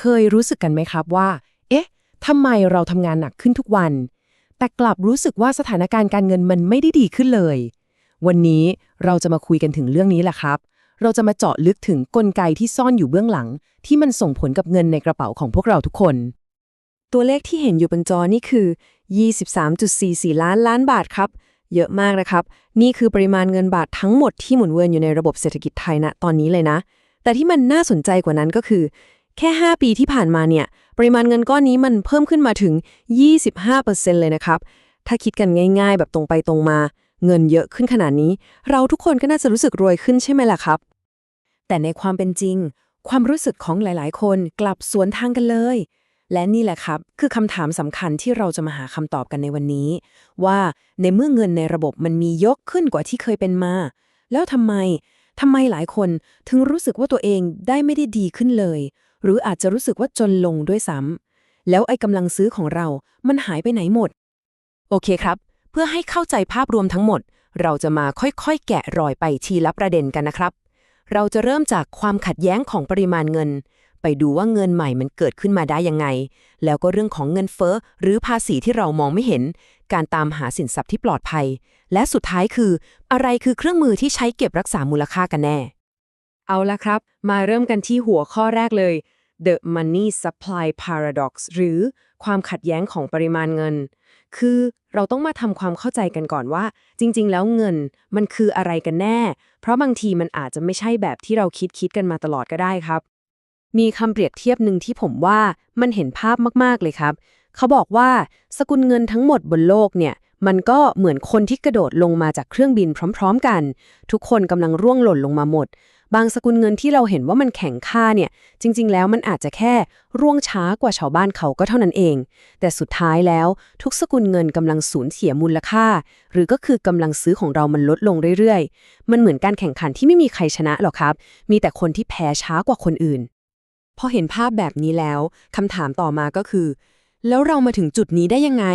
เคยรู้สึกกันไหมครับว่า เอ๊ะทำไมเราทำงานหนักขึ้นทุกวัน แต่กลับรู้สึกว่าสถานการณ์การเงินมันไม่ได้ดีขึ้นเลย วันนี้เราจะมาคุยกันถึงเรื่องนี้แหละครับ เราจะมาเจาะลึกถึงกลไกที่ซ่อนอยู่เบื้องหลัง ที่มันส่งผลกับเงินในกระเป๋าของพวกเราทุกคน ตัวเลขที่เห็นอยู่บนจอนี่คือ 23.44 ล้านล้านบาทครับ เยอะมากนะครับ นี่คือปริมาณเงินบาททั้งหมดที่หมุนเวียนอยู่ในระบบเศรษฐกิจไทยณตอนนี้เลยนะแต่ที่มันน่าสนใจกว่านั้นก็คือ แค่ 5 ปีที่ผ่านมาเนี่ย ปริมาณเงินก้อนนี้มันเพิ่มขึ้นมาถึง 25%เลยนะครับ ถ้าคิดกันง่าย ๆ แบบตรงไปตรงมา เงินเยอะขึ้นขนาดนี้ เราทุกคนก็น่าจะรู้สึกรวยขึ้นใช่ไหมล่ะครับ แต่ในความเป็นจริง ความรู้สึกของหลายๆ คนกลับสวนทางกันเลย และนี่แหละครับ คือคำถามสำคัญที่เราจะมาหาคำตอบกันในวันนี้ ว่าในเมื่อเงินในระบบมันมียกขึ้นกว่าที่เคยเป็นมา แล้วทำไมทำไมหลายคนถึงรู้สึกว่าตัวเองได้ไม่ได้ดีขึ้นเลย หรืออาจจะรู้สึกว่าจนลงด้วยซ้ำแล้วไอ้กำลังซื้อของเรา มันหายไปไหนหมด โอเคครับ เพื่อให้เข้าใจภาพรวมทั้งหมด เราจะมาค่อยๆ แกะรอยไปทีละประเด็นกันนะครับ เราจะเริ่มจากความขัดแย้งของปริมาณเงิน ไปดูว่าเงินใหม่มันเกิดขึ้นมาได้ยังไง แล้วก็เรื่องของเงินเฟ้อหรือภาษีที่เรามองไม่เห็น การตามหาสินทรัพย์ที่ปลอดภัย และสุดท้ายคือ อะไรคือเครื่องมือที่ใช้เก็บรักษามูลค่ากันแน่ เอาละครับ มาเริ่มกันที่หัวข้อแรกเลย the money supply paradox หรือความขัดแย้งของปริมาณเงิน คือเราต้องมาทำความเข้าใจกันก่อนว่า จริง ๆ แล้วเงินมันคืออะไรกันแน่ เพราะบางทีมันอาจจะไม่ใช่แบบที่เราคิดคิดกันมาตลอดก็ได้ครับ มีคำเปรียบเทียบหนึ่งที่ผมว่ามันเห็นภาพมากๆเลยครับ เขาบอกว่าสกุลเงินทั้งหมดบนโลกเนี่ยมันก็เหมือนคนที่กระโดดลงมาจากเครื่องบินพร้อม ๆ กัน ทุกคนกำลังร่วงหล่นลงมาหมด บางสกุลเงินที่เราเห็นว่ามันแข็งค่าเนี่ยจริง ๆ แล้วมันอาจจะแค่ร่วงช้ากว่าชาวบ้านเขาก็เท่านั้นเอง แต่สุดท้ายแล้วทุกสกุลเงินกำลังสูญเสียมูลค่า หรือก็คือกำลังซื้อของเรามันลดลงเรื่อยๆ มันเหมือนการแข่งขันที่ไม่มีใครชนะหรอกครับ มีแต่คนที่แพ้ช้ากว่าคนอื่นพอเห็นภาพแบบนี้แล้วคำถามต่อมาก็คือ แล้วเรามาถึงจุดนี้ได้ยังไง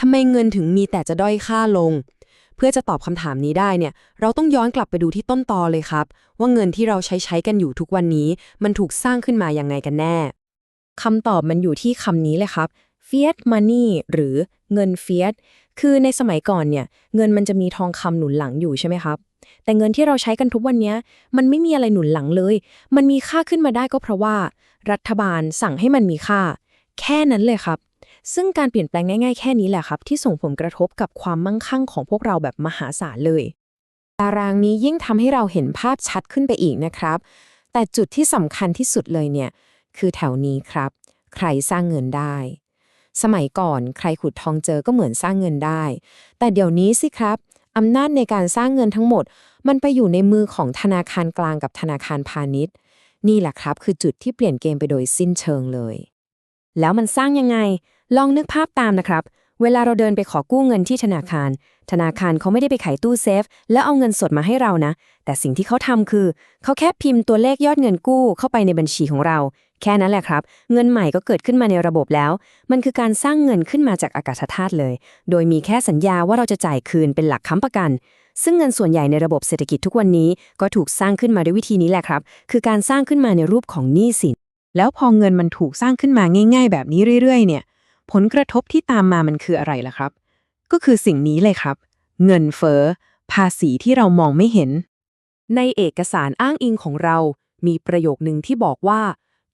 ทำไมเงินถึงมีแต่จะด้อยค่าลง เพื่อจะตอบคำถามนี้ได้เนี่ย เราต้องย้อนกลับไปดูที่ต้นตอเลยครับ ว่าเงินที่เราใช้ใช้กันอยู่ทุกวันนี้ มันถูกสร้างขึ้นมาอยังไงกันแน่คำตอบมันอยู่ที่คำนี้เลยครับ fiat money หรือเงิน fiat คือในสมัยก่อนเนี่ยเงินมันจะมีทองคำหนุนหลังอยู่ใช่ไหมครับ แต่เงินที่เราใช้กันทุกวันนี้มันไม่มีอะไรหนุนหลังเลย มันมีค่าขึ้นมาได้ก็เพราะว่า รัฐบาลสั่งให้มันมีค่า แค่นั้นเลยครับ ซึ่งการเปลี่ยนแปลงง่ายๆแค่นี้แหละครับ ที่ส่งผลกระทบกับความมั่งคั่งของพวกเราแบบมหาศาลเลย ตารางนี้ยิ่งทำให้เราเห็นภาพชัดขึ้นไปอีกนะครับ แต่จุดที่สำคัญที่สุดเลยเนี่ย คือแถวนี้ครับ ใครสร้างเงินได้ สมัยก่อนใครขุดทองเจอก็เหมือนสร้างเงินได้ แต่เดี๋ยวนี้สิครับอำนาจในการสร้างเงินทั้งหมด มันไปอยู่ในมือของธนาคารกลางกับธนาคารพาณิชย์ นี่แหละครับ คือจุดที่เปลี่ยนเกมไปโดยสิ้นเชิงเลย แล้วมันสร้างยังไง ลองนึกภาพตามนะครับ เวลาเราเดินไปขอกู้เงินที่ธนาคาร ธนาคารเขาไม่ได้ไปไขตู้เซฟ แล้วเอาเงินสดมาให้เรานะ แต่สิ่งที่เขาทำคือ เขาแค่พิมพ์ตัวเลขยอดเงินกู้เข้าไปในบัญชีของเรา แค่นั้นแหละครับ เงินใหม่ก็เกิดขึ้นมาในระบบแล้ว มันคือการสร้างเงินขึ้นมาจากอากาศธาตุเลย โดยมีแค่สัญญาว่าเราจะจ่ายคืนเป็นหลักค้ำประกัน ซึ่งเงินส่วนใหญ่ในระบบเศรษฐกิจทุกวันนี้ ก็ถูกสร้างขึ้นมาด้วยวิธีนี้แหละครับ คือการสร้างขึ้นมาในรูปของหนี้สิน แล้วพอเงินมันถูกสร้างขึ้นมาง่าย ๆ แบบนี้เรื่อย ๆ เนี่ย ผลกระทบที่ตามมามันคืออะไรล่ะครับ ก็คือสิ่งนี้เลยครับ เงินเฟ้อภาษีที่เรามองไม่เห็น ในเอกสารอ้างอิงของเรา มีประโยคหนึ่งที่บอกว่า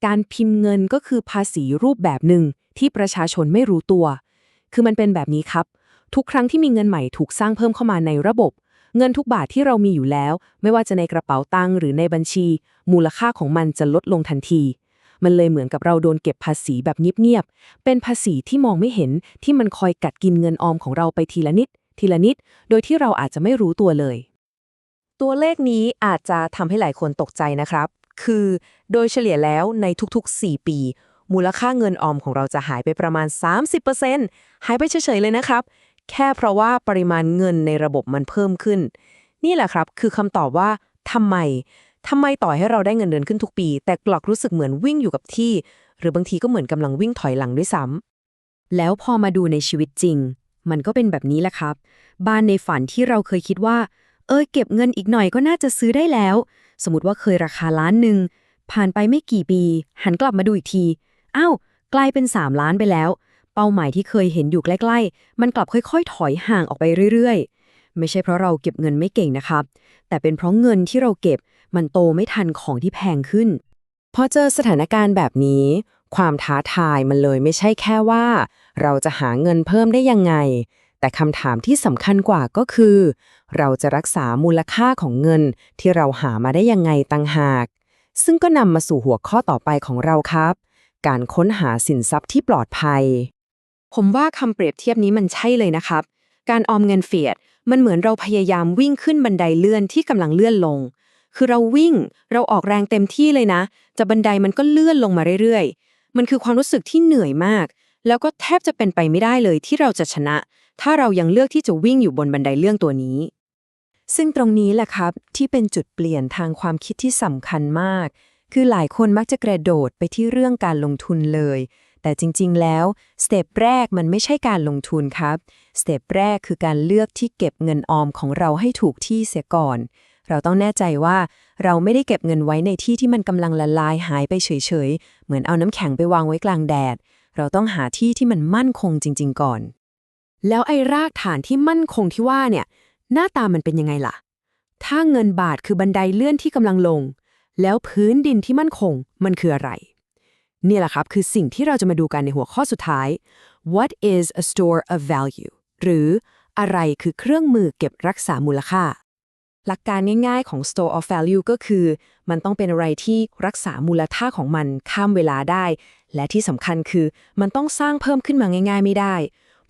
การพิมพ์เงินก็คือภาษีรูปแบบหนึ่งที่ประชาชนไม่รู้ตัว คือมันเป็นแบบนี้ครับ ทุกครั้งที่มีเงินใหม่ถูกสร้างเพิ่มเข้ามาในระบบ เงินทุกบาทที่เรามีอยู่แล้ว ไม่ว่าจะในกระเป๋าตังค์หรือในบัญชี มูลค่าของมันจะลดลงทันที มันเลยเหมือนกับเราโดนเก็บภาษีแบบเงียบๆ เป็นภาษีที่มองไม่เห็นที่มันคอยกัดกินเงินออมของเราไปทีละนิด ทีละนิด โดยที่เราอาจจะไม่รู้ตัวเลย ตัวเลขนี้อาจจะทำให้หลายคนตกใจนะครับ คือโดยเฉลี่ยแล้วในทุกๆ 4 ปี มูลค่าเงินออมของเราจะหายไปประมาณ 30%หายไปเฉยๆเลยนะครับ แค่เพราะว่าปริมาณเงินในระบบมันเพิ่มขึ้น นี่แหละครับ คือคำตอบว่าทำไม ทำไมต่อให้เราได้เงินเดือนขึ้นทุกปี แต่กลับรู้สึกเหมือนวิ่งอยู่กับที่ หรือบางทีก็เหมือนกำลังวิ่งถอยหลังด้วยซ้ำแล้วพอมาดูในชีวิตจริง มันก็เป็นแบบนี้แหละครับ บ้านในฝันที่เราเคยคิดว่า เออเก็บเงินอีกหน่อยก็น่าจะซื้อได้แล้ว สมมติว่าเคยราคาล้านหนึ่งผ่านไปไม่กี่ปี หันกลับมาดูอีกทีอ้าวกลายเป็น 3 ล้านไปแล้ว เป้าหมายที่เคยเห็นอยู่ใกล้ ๆ มันกลับค่อย ๆ ถอยห่างออกไปเรื่อยๆ ไม่ใช่เพราะเราเก็บเงินไม่เก่งนะครับ แต่เป็นเพราะเงินที่เราเก็บมันโตไม่ทันของที่แพงขึ้น พอเจอสถานการณ์แบบนี้ ความท้าทายมันเลยไม่ใช่แค่ว่า เราจะหาเงินเพิ่มได้ยังไง แต่คำถามที่สำคัญกว่าก็คือ เราจะรักษามูลค่าของเงินที่เราหามาได้ยังไงต่างหาก ซึ่งก็นำมาสู่หัวข้อต่อไปของเราครับ การค้นหาสินทรัพย์ที่ปลอดภัย ผมว่าคำเปรียบเทียบนี้มันใช่เลยนะครับ การออมเงินเฟียด มันเหมือนเราพยายามวิ่งขึ้นบันไดเลื่อนที่กำลังเลื่อนลง คือเราวิ่ง เราออกแรงเต็มที่เลยนะจะบันไดมันก็เลื่อนลงมาเรื่อยๆ มันคือความรู้สึกที่เหนื่อยมาก แล้วก็แทบจะเป็นไปไม่ได้เลยที่เราจะชนะ ถ้าเรายังเลือกที่จะวิ่งอยู่บนบันไดเลื่อนตัวนี้ ซึ่งตรงนี้แหละครับที่เป็นจุดเปลี่ยนทางความคิดที่สำคัญมาก คือหลายคนมักจะกระโดดไปที่เรื่องการลงทุนเลย แต่จริงๆ แล้วสเต็ปแรกมันไม่ใช่การลงทุนครับสเต็ปแรกคือการเลือกที่เก็บเงินออมของเราให้ถูกที่เสียก่อน เราต้องแน่ใจว่าเราไม่ได้เก็บเงินไว้ในที่ที่มันกำลังละลายหายไปเฉยๆ เหมือนเอาน้ำแข็งไปวางไว้กลางแดด เราต้องหาที่ที่มันมั่นคงจริง ๆ ก่อน แล้วไอ้รากฐานที่มั่นคงที่ว่าเนี่ย หน้าตามันเป็นยังไงล่ะ ถ้าเงินบาทคือบันไดเลื่อนที่กำลังลง แล้วพื้นดินที่มั่นคงมันคืออะไร นี่แหละครับ คือสิ่งที่เราจะมาดูกันในหัวข้อสุดท้าย What is a store of value หรืออะไรคือเครื่องมือเก็บรักษามูลค่า หลักการง่ายๆของ store of value ก็คือ มันต้องเป็นอะไรที่รักษามูลค่าของมันข้ามเวลาได้ และที่สำคัญคือมันต้องสร้างเพิ่มขึ้นมาง่าย ๆ ไม่ได้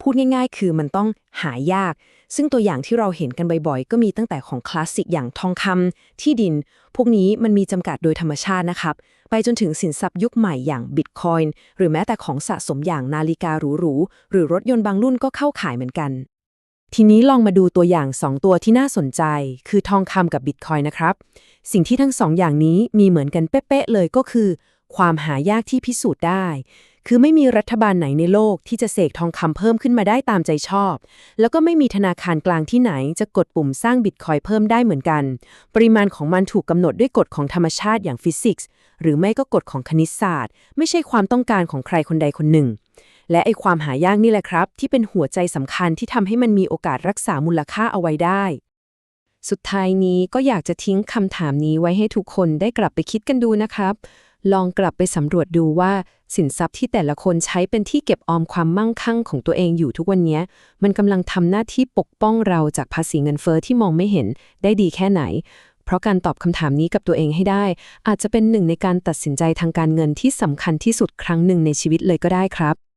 พูดง่ายๆ คือมันต้องหายาก ซึ่งตัวอย่างที่เราเห็นกันบ่อยๆ ก็มีตั้งแต่ของคลาสสิกอย่างทองคำที่ดิน พวกนี้มันมีจำกัดโดยธรรมชาตินะครับ ไปจนถึงสินทรัพย์ยุคใหม่อย่างบิตคอยน์หรือแม้แต่ของสะสมอย่างนาฬิกาหรูๆหรือรถยนต์บางรุ่นก็เข้าขายเหมือนกัน ทีนี้ลองมาดูตัวอย่าง 2 ตัวที่น่าสนใจ คือทองคำกับบิตคอยน์นะครับ สิ่งที่ทั้งสองอย่างนี้มีเหมือนกันเป๊ะๆเลยก็คือ ความหายากที่พิสูจน์ได้ คือไม่มีรัฐบาลไหนในโลกที่จะเสกทองคำเพิ่มขึ้นมาได้ตามใจชอบ แล้วก็ไม่มีธนาคารกลางที่ไหนจะกดปุ่มสร้างบิตคอยน์เพิ่มได้เหมือนกัน ปริมาณของมันถูกกำหนดด้วยกฎของธรรมชาติอย่างฟิสิกส์ หรือไม่ก็กฎของคณิตศาสตร์ ไม่ใช่ความต้องการของใครคนใดคนหนึ่ง และไอความหายากนี่แหละครับ ที่เป็นหัวใจสำคัญที่ทำให้มันมีโอกาสรักษามูลค่าเอาไว้ได้สุดท้ายนี้ก็อยากจะทิ้งคำถามนี้ไว้ให้ทุกคนได้กลับไปคิดกันดูนะครับ ลองกลับไปสำรวจดูว่า สินทรัพย์ที่แต่ละคนใช้เป็นที่เก็บออมความมั่งคั่งของตัวเองอยู่ทุกวันนี้ มันกำลังทำหน้าที่ปกป้องเราจากภาษีเงินเฟอ้อที่มองไม่เห็นได้ดีแค่ไหน เพราะการตอบคำถามนี้กับตัวเองให้ได้ อาจจะเป็นหนึ่งในการตัดสินใจทางการเงินที่สำคัญที่สุดครั้งหนึ่งในชีวิตเลยก็ได้ครับ